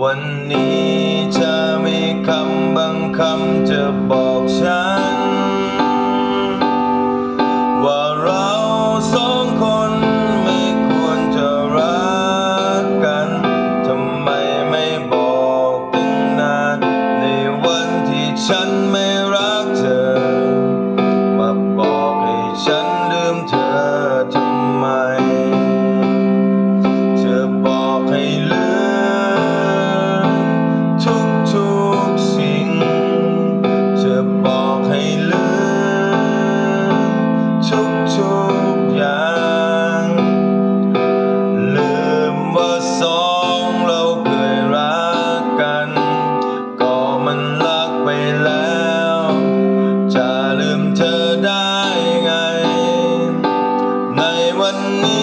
问你。Oh.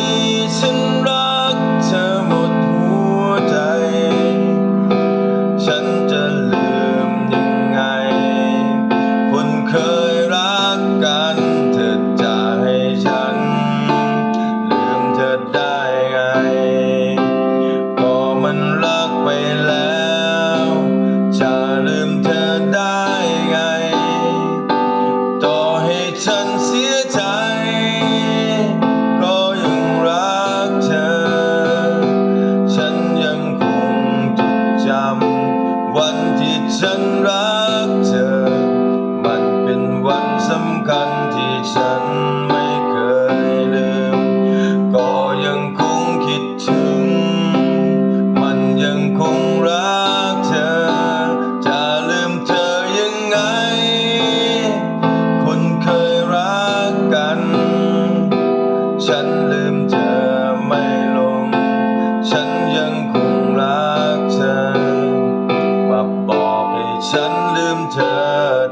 มเธอ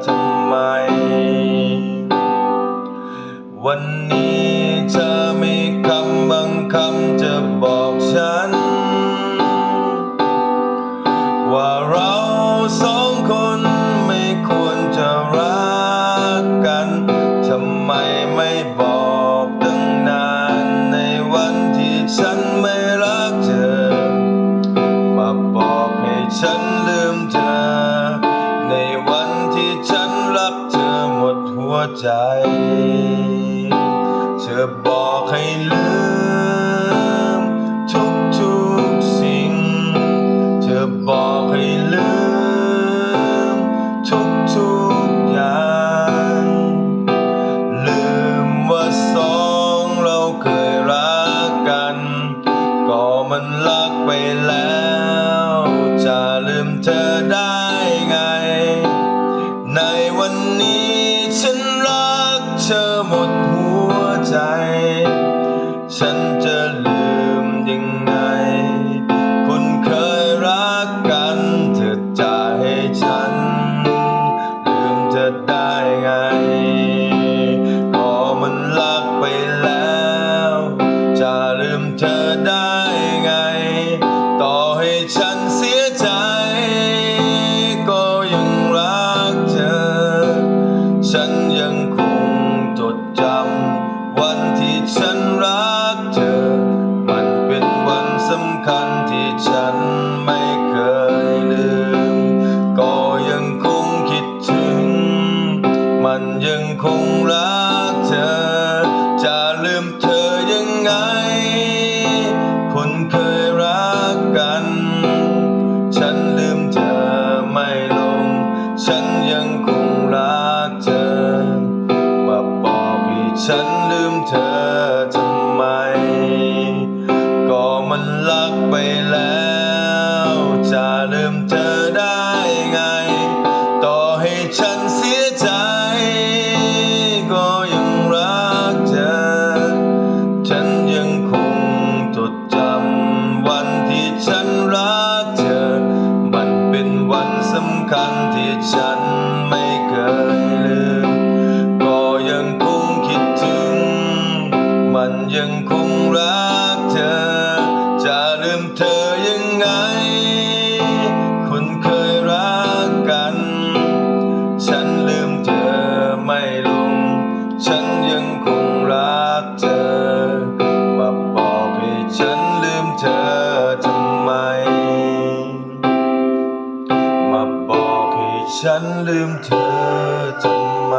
ทำไม วันนี้ รักเธอหมดหัวใจ เธอบอกให้ลืม ทุกทุกสิ่ง เธอบอกให้ลืม ทุกทุกอย่าง ลืมว่าสองเราเคยรักกัน ก็มันรักไปแล้ว จะลืมเธอ damn, damn. ฉันลืมเธอทำไม